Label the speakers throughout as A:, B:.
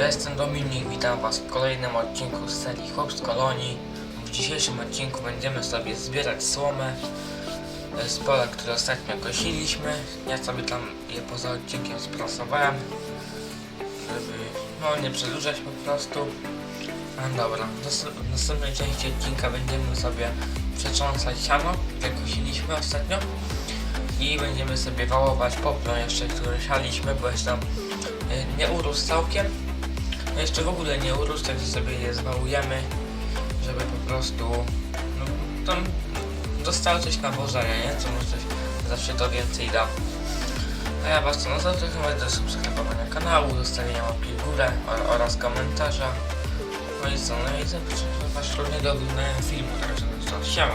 A: Ja jestem Dominik, witam Was w kolejnym odcinku z serii Chłop z Kolonii. W dzisiejszym odcinku będziemy sobie zbierać słomę z pola, które ostatnio kosiliśmy. Ja sobie tam je poza odcinkiem sprasowałem, żeby no nie przedłużać po prostu. No dobra, w nas- w następnej części odcinka będziemy sobie przetrząsać siano, jak kosiliśmy ostatnio. I będziemy sobie wałować poplon jeszcze, który sialiśmy, bo jeszcze tam e, nie urósł całkiem. Jeszcze w ogóle nie urósł, także sobie je zwałujemy, żeby po prostu no, tam dostarczyć nawożenia, nie? Co może coś zawsze to więcej da. A ja was co no zachęcam do subskrybowania kanału, zostawienia łapki w górę or- oraz komentarza. No i co, no i zapraszam was również do oglądania filmu, także no to siema.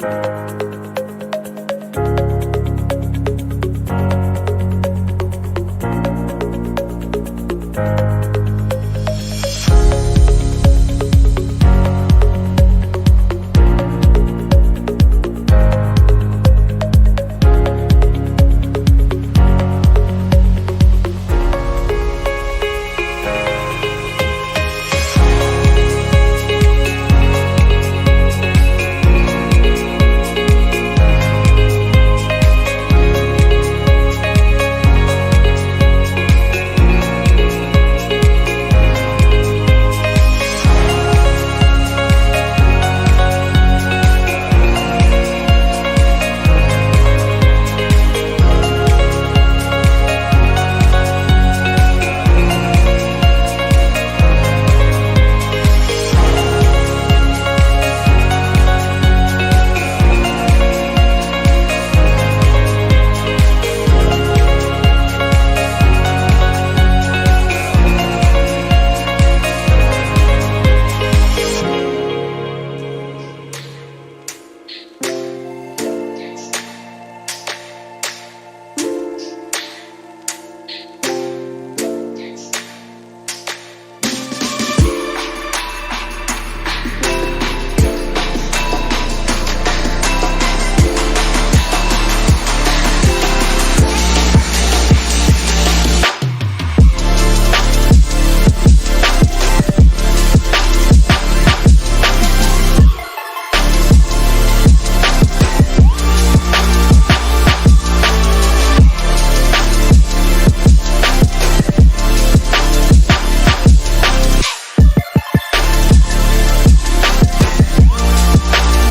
A: Música